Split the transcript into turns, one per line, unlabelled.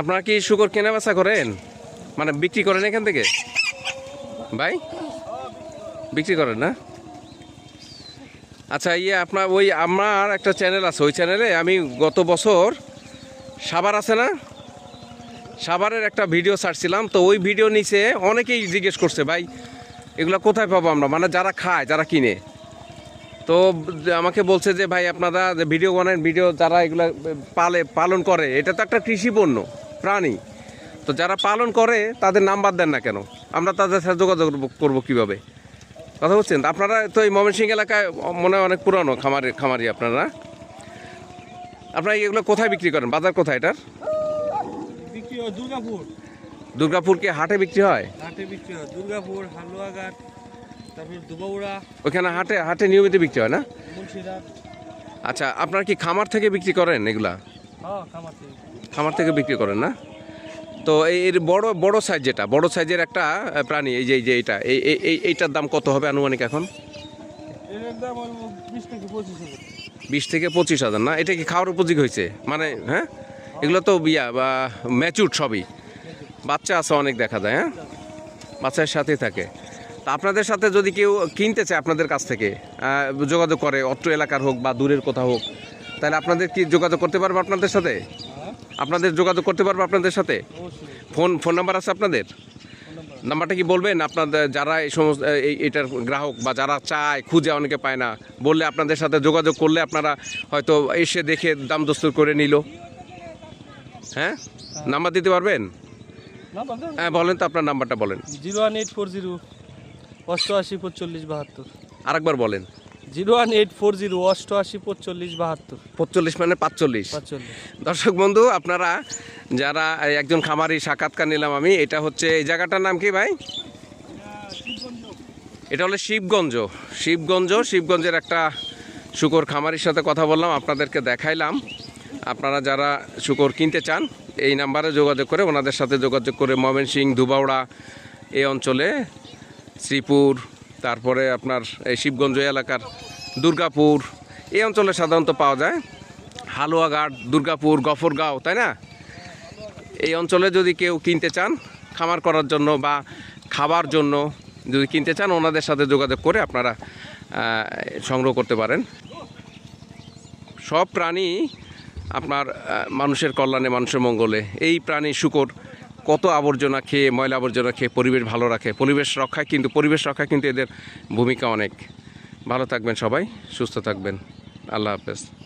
আপনারা কি শুকর কেনা বেচা করেন? মানে বিক্রি করেন এখান থেকে? ভাই? বিক্রি করেন না? আচ্ছা ইয়ে আপনার ওই আমার একটা চ্যানেল আছে। ওই চ্যানেলে আমি গত বছর সাবার আছে না? সাবারের একটা ভিডিও ছাড়ছিলাম। তো ওই ভিডিও নিচে অনেকেই জিজ্ঞেস করছে, ভাই, এগুলো কোথায় পাবো আমরা? মানে যারা খায়, যারা কিনে। তো আমাকে বলছে যে ভাই আপনারা যে ভিডিও বানান ভিডিও যারা এগুলো পালে পালন করে এটা তো একটা কৃষি পণ্য প্রাণী। তো যারা পালন করে তাদের নাম্বার দেন না কেন? আমরা তাদের সাথে যোগাযোগ করবো- কীভাবে? কথা বলছেন? আপনারা তো এই ময়মনসিংহ এলাকায় মনে হয় অনেক পুরানো খামারি খামারি আপনারা। আপনারা এগুলো কোথায় বিক্রি করেন? বাজার কোথায় এটার?
হয় দুর্গাপুর।
দুর্গাপুরকে হাটে বিক্রি হয়?
হাটে বিক্রি হয়। দুর্গাপুর হালুয়াঘাট
ওখানে হাটে হাটে নিয়মিত বিক্রি হয় না? আচ্ছা আপনার কি খামার থেকে বিক্রি করেন এগুলা?
হ্যাঁ খামার থেকে।
বিক্রি করেন না? তো এই এর বড় বড় সাইজ যেটা বড় সাইজের একটা প্রাণী এই যে এই যে এইটা এই এই- এই এইটার দাম কত হবে আনুমানিক এখন?
এর দাম হলো বিশ থেকে পঁচিশ হাজার।
বিশ থেকে পঁচিশ হাজার না? এটা কি খাওয়ার উপযোগী হয়েছে? মানে হ্যাঁ? এগুলো তো বিয়া বা ম্যাচুর সবই। বাচ্চা আছে অনেক দেখা যায় হ্যাঁ? বাচ্চার সাথে থাকে। তা আপনাদের সাথে যদি কেউ কিনতে চায় আপনাদের কাছ থেকে যোগাযোগ করে অত্র এলাকার হোক বা দূরের কোথাও হোক তাহলে আপনাদের কি যোগাযোগ করতে পারব আপনাদের সাথে? আপনাদের যোগাযোগ করতে পারব আপনাদের সাথে? ফোন ফোন নাম্বার আছে আপনাদের? নাম্বারটা কি বলবেন? আপনাদের যারা এই সমস্ত এই এটার গ্রাহক বা যারা চায় খুঁজে অনেকে পায় না। বললে আপনাদের সাথে যোগাযোগ করলে আপনারা হয়তো এসে দেখে দাম দস্তুর করে নিল। হ্যাঁ? নাম্বার দিতে পারবেন? হ্যাঁ বলেন তো আপনার নাম্বারটা বলেন।
Zero one eight four zero. অষ্টআশি পঁচল্লিশ বাহাত্তর।
আরেকবার বলেন।
Zero one eight four zero অষ্টআশি পঁচল্লিশ বাহাত্তর।
পঁচল্লিশ মানে পাঁচচল্লিশ। দর্শক বন্ধু আপনারা যারা একজন খামারি সাক্ষাৎকার নিলাম আমি এটা হচ্ছে এই জায়গাটার নাম কি ভাই? এটা হলো শিবগঞ্জ। শিবগঞ্জ শিবগঞ্জের একটা শুকর খামারির সাথে কথা বললাম আপনাদেরকে দেখাইলাম। আপনারা যারা শুকর কিনতে চান এই নাম্বারে যোগাযোগ করে ওনাদের সাথে যোগাযোগ করে ময়মনসিং ধুবাউড়া এই অঞ্চলে শ্রীপুর, তারপরে আপনার এই শিবগঞ্জ এলাকার দুর্গাপুর, এই অঞ্চলে সাধারণত পাওয়া যায়। হালুয়াঘাট দুর্গাপুর, গফরগাঁও, তাই না? এই অঞ্চলে যদি কেউ কিনতে চান খামার করার জন্য বা খাবার জন্য যদি কিনতে চান, ওনাদের সাথে যোগাযোগ করে আপনারা সংগ্রহ করতে পারেন। সব প্রাণী আপনার মানুষের কল্যাণে, মানুষের মঙ্গলে, এই প্রাণী শুকর কত আবর্জনা খেয়ে, ময়লা আবর্জনা খেয়ে পরিবেশ ভালো রাখে। পরিবেশ রক্ষায় কিন্তু, পরিবেশ রক্ষায় কিন্তু এদের ভূমিকা অনেক। ভালো থাকবেন সবাই, সুস্থ থাকবেন। আল্লাহ হাফেজ।